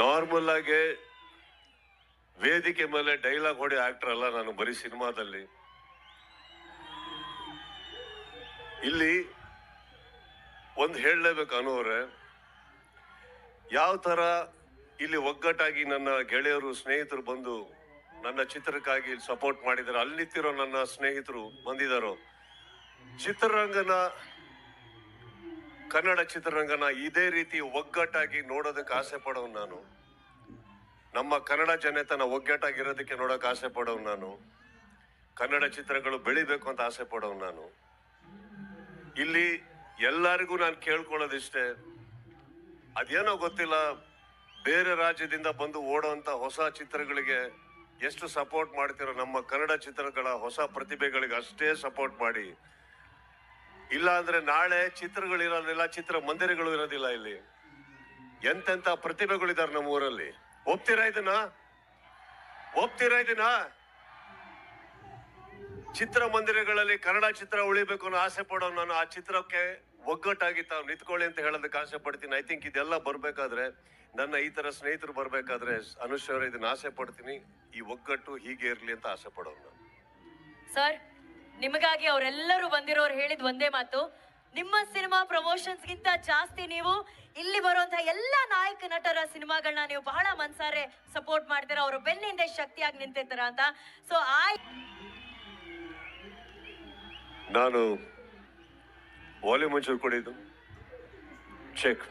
Normal ಆಗಿ ವೇದಿಕೆ ಮೇಲೆ ಡೈಲಾಗ್ ಹೊಡಿ ಆಕ್ಟರ್ ಅಲ್ಲ ನಾನು ಬರೀ ಸಿನಿಮಾದಲ್ಲಿ. ಇಲ್ಲಿ ಒಂದು ಹೇಳಲೇಬೇಕು ಅನ್ನೋರೆ ಯಾವ ತರ ಇಲ್ಲಿ ಒಗ್ಗಟ್ಟಾಗಿ ನನ್ನ ಗೆಳೆಯರು, ಸ್ನೇಹಿತರು ಬಂದು ನನ್ನ ಚಿತ್ರಕ್ಕಾಗಿ ಸಪೋರ್ಟ್ ಮಾಡಿದ್ದಾರೆ. ಅಲ್ಲಿ ನಿಂತಿರೋ ನನ್ನ ಸ್ನೇಹಿತರು ಬಂದಿದ್ದಾರೋ. ಚಿತ್ರರಂಗನ ಕನ್ನಡ ಚಿತ್ರರಂಗನ ಇದೇ ರೀತಿ ಒಗ್ಗಟ್ಟಾಗಿ ನೋಡೋದಕ್ಕೆ ಆಸೆ ಪಡೋನು ನಾನು. ನಮ್ಮ ಕನ್ನಡ ಜನತನ ಒಗ್ಗಟ್ಟಾಗಿರೋದಕ್ಕೆ ನೋಡೋಕೆ ಆಸೆ ಪಡೋನು ನಾನು. ಕನ್ನಡ ಚಿತ್ರಗಳು ಬೆಳಿಬೇಕು ಅಂತ ಆಸೆ ಪಡೋನು ನಾನು. ಇಲ್ಲಿ ಎಲ್ಲರಿಗೂ ನಾನು ಕೇಳ್ಕೊಳ್ಳೋದಿಷ್ಟೇ, ಅದೇನೋ ಗೊತ್ತಿಲ್ಲ, ಬೇರೆ ರಾಜ್ಯದಿಂದ ಬಂದು ಓಡೋಂತ ಹೊಸ ಚಿತ್ರಗಳಿಗೆ ಎಷ್ಟು ಸಪೋರ್ಟ್ ಮಾಡ್ತಿರೋ ನಮ್ಮ ಕನ್ನಡ ಚಿತ್ರಗಳ ಹೊಸ ಪ್ರತಿಭೆಗಳಿಗೆ ಅಷ್ಟೇ ಸಪೋರ್ಟ್ ಮಾಡಿ. ಇಲ್ಲ ಅಂದ್ರೆ ನಾಳೆ ಚಿತ್ರಗಳು ಇರೋದಿಲ್ಲ, ಚಿತ್ರ ಮಂದಿರಗಳು ಇರೋದಿಲ್ಲ ಇಲ್ಲಿ. ಎಂತೆಂತ ಪ್ರತಿಭೆಗಳಿದ್ದಾರೆ ನಮ್ಮ ಊರಲ್ಲಿ ಒಪ್ತೀರಾ ಇದನ್ನ? ಒಪ್ತೀರಾ ಇದನ್ನ? ಚಿತ್ರ ಮಂದಿರಗಳಲ್ಲಿ ಕನ್ನಡ ಚಿತ್ರ ಉಳಿಬೇಕು ಅನ್ನೋ ಆಸೆ ಪಡೋ ನಾನು, ಆ ಚಿತ್ರಕ್ಕೆ ಒಗ್ಗಟ್ಟಾಗಿ ತಾವು ನಿಂತ್ಕೊಳ್ಳಿ ಅಂತ ಹೇಳೋದಕ್ಕೆ ಆಸೆ ಪಡ್ತೀನಿ. ಐ ಥಿಂಕ್ ಇದೆಲ್ಲ ಬರಬೇಕಾದ್ರೆ, ನನ್ನ ಈ ತರ ಸ್ನೇಹಿತರು ಬರಬೇಕಾದ್ರೆ ಅನುಶ್ವರ ಇದನ್ನ ಆಸೆ ಪಡ್ತೀನಿ. ಈ ಒಗ್ಗಟ್ಟು ಹೀಗೆ ಇರಲಿ ಅಂತ ಆಸೆ ಪಡೋನು ಸರ್ ನಿಮಗಾಗಿ ಅವರೆಲ್ಲರೂ ಬಂದಿರೋರು ಹೇಳಿದ ಒಂದೇ ಮಾತು, ನಿಮ್ಮ ಸಿನಿಮಾ ಪ್ರಮೋಷನ್ಸ್ ಗಿಂತ ಜಾಸ್ತಿ ನೀವು ಇಲ್ಲಿ ಬರುವಂತಹ ಎಲ್ಲ ನಾಯಕ ನಟರ ಸಿನಿಮಾಗಳನ್ನ ನೀವು ಬಹಳ ಮನ್ಸಾರೆ ಸಪೋರ್ಟ್ ಮಾಡ್ತೀರಾ, ಅವರು ಬೆನ್ನಿಂದ ಶಕ್ತಿಯಾಗಿ ನಿಂತಿರ್ತಾರ ಅಂತ? ಸೊ ಆ ನಾನು ವಾಲ್ಯೂಮ್ ಒಂಚೂರು ಕೊಡಿದ್ದು ಚೆಕ್.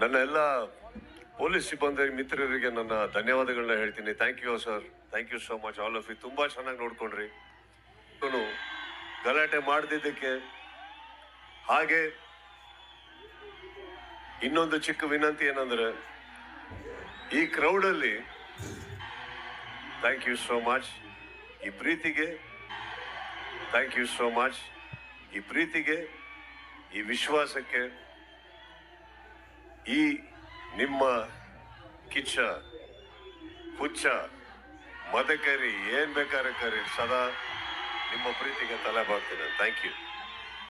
ನನ್ನ ಎಲ್ಲ ಪೊಲೀಸ್ ಸಿಬ್ಬಂದಿ ಮಿತ್ರರಿಗೆ ನನ್ನ ಧನ್ಯವಾದಗಳನ್ನ ಹೇಳ್ತೀನಿ. Thank you sir thank you so much all of you ತುಂಬಾ ಚೆನ್ನಾಗಿ ನೋಡ್ಕೊಂಡ್ರಿ. ಗಲಾಟೆ ಮಾಡದಿದ್ದಕ್ಕೆ ಹಾಗೆ ಇನ್ನೊಂದು ಚಿಕ್ಕ ವಿನಂತಿ ಏನಂದ್ರೆ ಈ ಕ್ರೌಡಲ್ಲಿ ಥ್ಯಾಂಕ್ ಯು ಸೋ ಮಚ್ ಈ ಪ್ರೀತಿಗೆ ಥ್ಯಾಂಕ್ ಯು ಸೋ ಮಚ್ ಈ ಪ್ರೀತಿಗೆ, ಈ ವಿಶ್ವಾಸಕ್ಕೆ ಈ ನಿಮ್ಮ ಕಿಚ್ಚ, ಹುಚ್ಚ, ಮದಕರಿ, ಏನ್ ಬೇಕಾದ್ರೆ ಕರಿ ಸದಾ ನಿಮ್ಮ ಪ್ರೀತಿಗೆ ತಲೆ ಬಾಗ್ತೇನೆ ಥ್ಯಾಂಕ್ ಯು